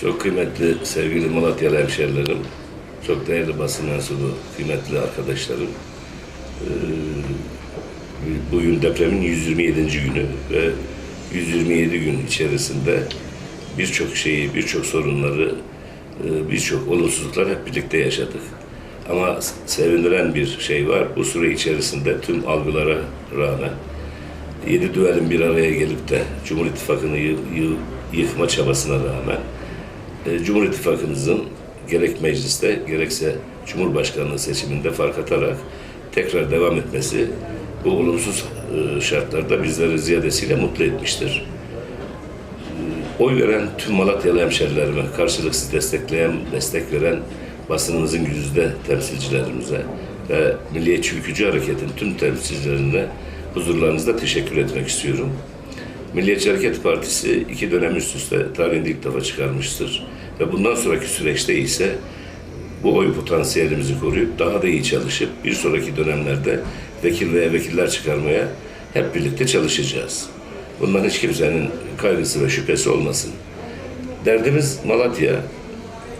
Çok kıymetli sevgili Malatyalı hemşerilerim, çok değerli basın mensubu, kıymetli arkadaşlarım. Ee, Bugün depremin 127. günü ve 127 gün içerisinde birçok şeyi, birçok sorunları, e, birçok olumsuzluklar hep birlikte yaşadık. Ama sevindiren bir şey var. Bu süre içerisinde tüm algılara rağmen yedi düelin bir araya gelip de Cumhur İttifakı'nı yı- yı- yıkma çabasına rağmen e, Cumhur İttifakımızın gerek mecliste gerekse Cumhurbaşkanlığı seçiminde fark atarak tekrar devam etmesi bu olumsuz e, şartlarda bizleri ziyadesiyle mutlu etmiştir. E, Oy veren tüm Malatyalı hemşerilerime, karşılıksız destekleyen, destek veren basınımızın yüzde temsilcilerimize ve Milliyetçi Ülkücü Hareket'in tüm temsilcilerine huzurlarınızda teşekkür etmek istiyorum. Milliyetçi Hareket Partisi iki dönem üst üste tarihinde ilk defa çıkarmıştır. Ve bundan sonraki süreçte ise bu oy potansiyelimizi koruyup daha da iyi çalışıp bir sonraki dönemlerde vekil veya vekiller çıkarmaya hep birlikte çalışacağız. Bundan hiç kimsenin kaygısı ve şüphesi olmasın. Derdimiz Malatya,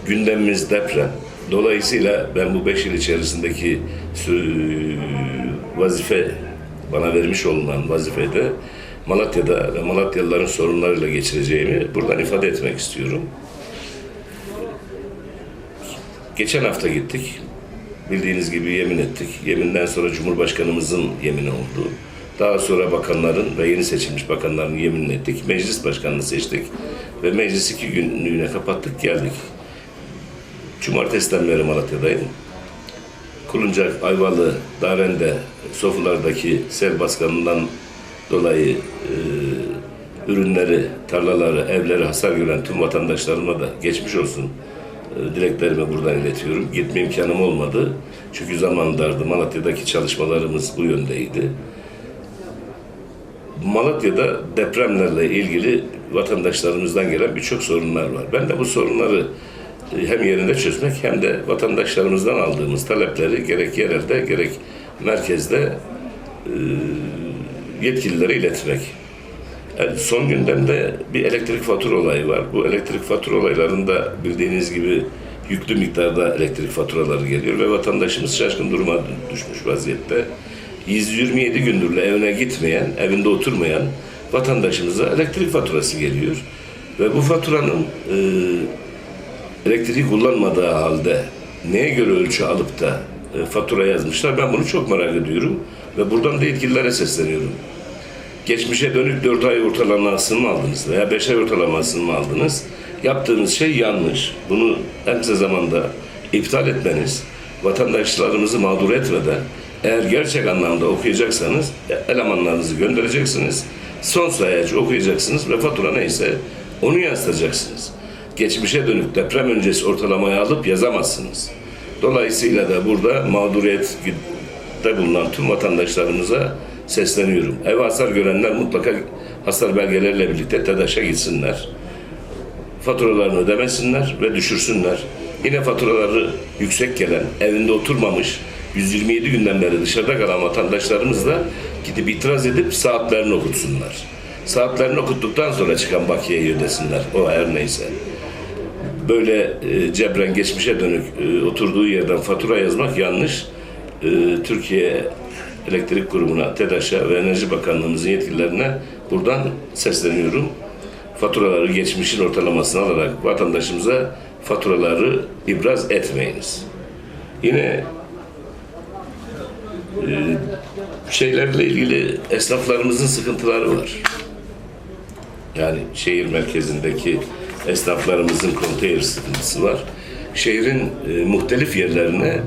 gündemimiz deprem. Dolayısıyla ben bu beş yıl içerisindeki vazife, bana vermiş olunan vazifede Malatya'da ve Malatyalıların sorunlarıyla geçireceğimi buradan ifade etmek istiyorum. Geçen hafta gittik. Bildiğiniz gibi yemin ettik. Yeminden sonra Cumhurbaşkanımızın yemini oldu. Daha sonra bakanların ve yeni seçilmiş bakanların yeminini ettik. Meclis başkanını seçtik. Ve meclis iki günlüğüne kapattık geldik. Cumartesiden beri Malatya'dayım. Kuluncak, Ayvalı, Darende, Sofular'daki sel baskınından dolayı e, ürünleri, tarlaları, evleri hasar gören tüm vatandaşlarıma da geçmiş olsun dileklerimi buradan iletiyorum. Gitme imkanım olmadı. Çünkü zaman dardı. Malatya'daki çalışmalarımız bu yöndeydi. Malatya'da depremlerle ilgili vatandaşlarımızdan gelen birçok sorunlar var. Ben de bu sorunları e, hem yerinde çözmek hem de vatandaşlarımızdan aldığımız talepleri gerek yerelde gerek merkezde e, yetkililere iletmek. Yani son gündemde bir elektrik fatura olayı var. Bu elektrik fatura olaylarında bildiğiniz gibi yüklü miktarda elektrik faturaları geliyor ve vatandaşımız şaşkın duruma düşmüş vaziyette. 127 gündür evine gitmeyen, evinde oturmayan vatandaşımıza elektrik faturası geliyor. Ve bu faturanın e, elektriği kullanmadığı halde neye göre ölçü alıp da e, fatura yazmışlar ben bunu çok merak ediyorum ve buradan da yetkililere sesleniyorum. Geçmişe dönük 4 ay ortalamasını mı aldınız veya 5 ay ortalamasını mı aldınız? Yaptığınız şey yanlış. Bunu en kısa zamanda iptal etmeniz, vatandaşlarımızı mağdur etmeden eğer gerçek anlamda okuyacaksanız elemanlarınızı göndereceksiniz. Son sayacı okuyacaksınız ve fatura neyse onu yansıtacaksınız. Geçmişe dönük deprem öncesi ortalamayı alıp yazamazsınız. Dolayısıyla da burada mağduriyette bulunan tüm vatandaşlarımıza sesleniyorum. Ev hasar görenler mutlaka hasar belgeleriyle birlikte TEDAŞ'a gitsinler. Faturalarını ödemesinler ve düşürsünler. Yine faturaları yüksek gelen, evinde oturmamış, 127 günden beri dışarıda kalan vatandaşlarımız da gidip itiraz edip saatlerini okutsunlar. Saatlerini okuttuktan sonra çıkan bakiyeyi ödesinler. O her neyse böyle e, cebren geçmişe dönük e, oturduğu yerden fatura yazmak yanlış. E, Türkiye Elektrik Kurumu'na, TEDAŞ'a ve Enerji Bakanlığımızın yetkililerine buradan sesleniyorum. Faturaları geçmişin ortalamasını alarak vatandaşımıza faturaları ibraz etmeyiniz. Yine e, şeylerle ilgili esnaflarımızın sıkıntıları var. Yani şehir merkezindeki esnaflarımızın konteyner sıkıntısı var. Şehrin e, muhtelif yerlerine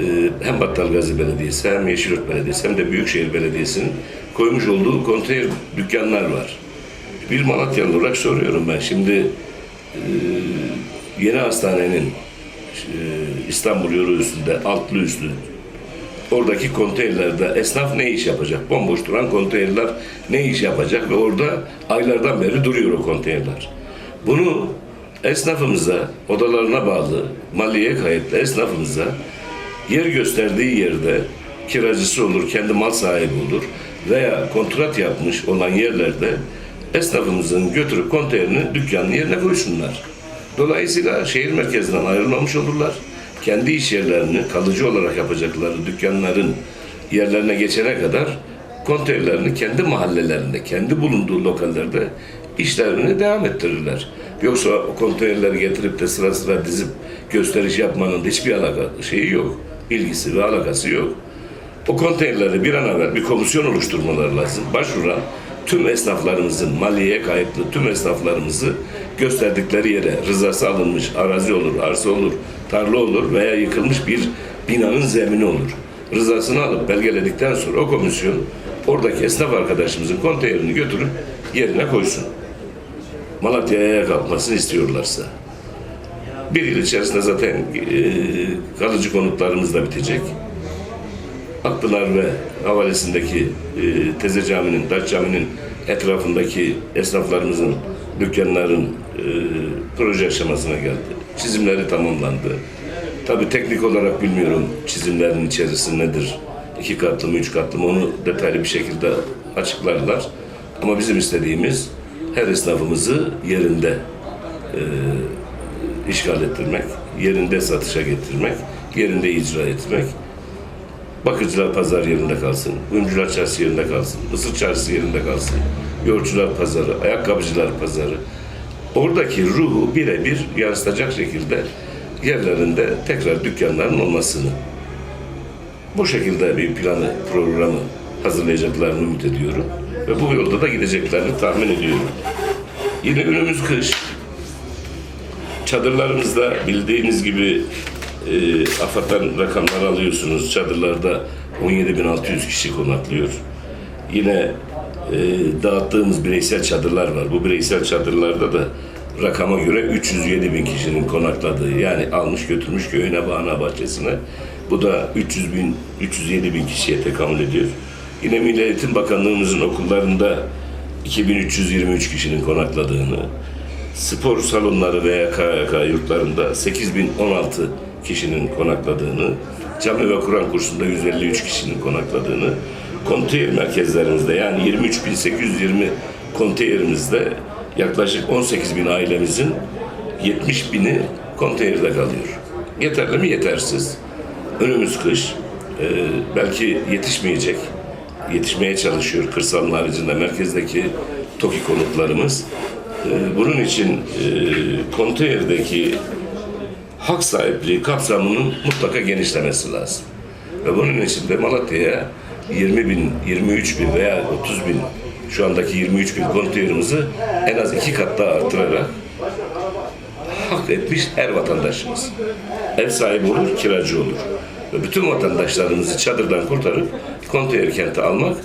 e, hem Battalgazi Belediyesi hem Yeşilyurt Belediyesi hem de Büyükşehir Belediyesi'nin koymuş olduğu konteyner dükkanlar var. Bir Malatyalı olarak soruyorum ben şimdi e, yeni hastanenin e, İstanbul yolu üstünde altlı üstlü oradaki konteynerlerde esnaf ne iş yapacak? Bomboş duran konteynerler ne iş yapacak? Ve orada aylardan beri duruyor o konteynerler. Bunu esnafımıza, odalarına bağlı, maliye kayıtlı esnafımıza yer gösterdiği yerde kiracısı olur, kendi mal sahibi olur veya kontrat yapmış olan yerlerde esnafımızın götürüp konteynerini dükkanın yerine koysunlar. Dolayısıyla şehir merkezinden ayrılmamış olurlar. Kendi iş yerlerini kalıcı olarak yapacakları dükkanların yerlerine geçene kadar konteynerlerini kendi mahallelerinde, kendi bulunduğu lokallerde işlerini devam ettirirler. Yoksa konteynerleri getirip de sıra sıra dizip gösteriş yapmanın hiçbir alaka şeyi yok. İlgisi ve alakası yok. O konteynerleri bir an evvel bir komisyon oluşturmaları lazım. Başvuran tüm esnaflarımızın, maliyeye kayıtlı tüm esnaflarımızı gösterdikleri yere rızası alınmış arazi olur, arsa olur, tarla olur veya yıkılmış bir binanın zemini olur. Rızasını alıp belgeledikten sonra o komisyon oradaki esnaf arkadaşımızın konteynerini götürüp yerine koysun. Malatya'ya kalkmasını istiyorlarsa. Bir yıl içerisinde zaten e, kalıcı konutlarımız da bitecek. Akpınar ve havalesindeki e, Teze Cami'nin, Daç Cami'nin etrafındaki esnaflarımızın, dükkanların e, proje aşamasına geldi. Çizimleri tamamlandı. Tabii teknik olarak bilmiyorum çizimlerin içerisi nedir, iki katlı mı, üç katlı mı onu detaylı bir şekilde açıklarlar. Ama bizim istediğimiz her esnafımızı yerinde işgal ettirmek, yerinde satışa getirmek, yerinde icra etmek. Bakıcılar pazar yerinde kalsın, Ümcüler çarşı yerinde kalsın, Mısır çarşısı yerinde kalsın, Yoğurtçular pazarı, ayakkabıcılar pazarı. Oradaki ruhu birebir yansıtacak şekilde yerlerinde tekrar dükkanların olmasını bu şekilde bir planı, programı hazırlayacaklarını ümit ediyorum. Ve bu yolda da gideceklerini tahmin ediyorum. Yine önümüz kış. Çadırlarımızda bildiğiniz gibi e, AFAD'dan rakamlar alıyorsunuz. Çadırlarda 17.600 kişi konaklıyor. Yine e, dağıttığımız bireysel çadırlar var. Bu bireysel çadırlarda da rakama göre 307 bin kişinin konakladığı yani almış götürmüş köyüne, bağına, bahçesine. Bu da 300 bin, 307 bin kişiye tekamül ediyor. Yine Milli Eğitim Bakanlığımızın okullarında 2323 kişinin konakladığını, spor salonları veya KYK yurtlarında 8016 kişinin konakladığını, cami ve Kur'an kursunda 153 kişinin konakladığını, konteyner merkezlerimizde yani 23.820 konteynerimizde yaklaşık 18 bin ailemizin 70 bini konteynerde kalıyor. Yeterli mi? Yetersiz. Önümüz kış. Ee, belki yetişmeyecek. Yetişmeye çalışıyor kırsalın haricinde merkezdeki TOKİ konutlarımız. Ee, bunun için e, konteynerdeki hak sahipliği kapsamının mutlaka genişlemesi lazım. Ve bunun için de Malatya'ya 20 bin, 23 bin veya 30 bin şu andaki 23 bin konteynerimizi en az iki kat daha artırarak hak etmiş her vatandaşımız. Ev sahibi olur, kiracı olur. Ve bütün vatandaşlarımızı çadırdan kurtarıp konteyner kente almak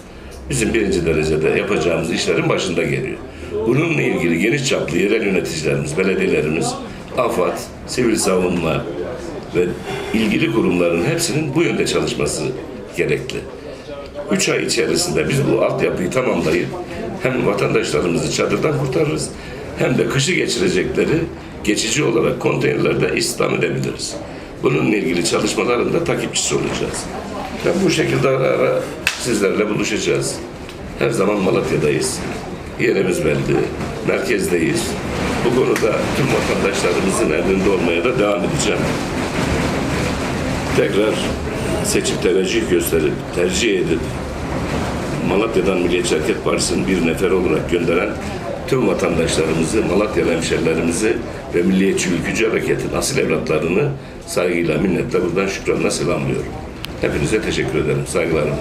bizim birinci derecede yapacağımız işlerin başında geliyor. Bununla ilgili geniş çaplı yerel yöneticilerimiz, belediyelerimiz, AFAD, sivil savunma ve ilgili kurumların hepsinin bu yönde çalışması gerekli. Üç ay içerisinde biz bu altyapıyı tamamlayıp hem vatandaşlarımızı çadırdan kurtarırız hem de kışı geçirecekleri geçici olarak konteynerlerde istihdam edebiliriz. Bununla ilgili çalışmaların da takipçisi olacağız. Ve bu şekilde ara ara sizlerle buluşacağız. Her zaman Malatya'dayız. Yerimiz belli. Merkezdeyiz. Bu konuda tüm vatandaşlarımızın elinde olmaya da devam edeceğim. Tekrar seçip teveccüh gösterip, tercih edip Malatya'dan Milliyetçi Hareket Partisi'nin bir nefer olarak gönderen tüm vatandaşlarımızı, Malatyalı hemşerilerimizi ve Milliyetçi Ülkücü Hareket'in asil evlatlarını saygıyla, minnetle buradan şükranla selamlıyorum. Hepinize teşekkür ederim. Saygılarımla.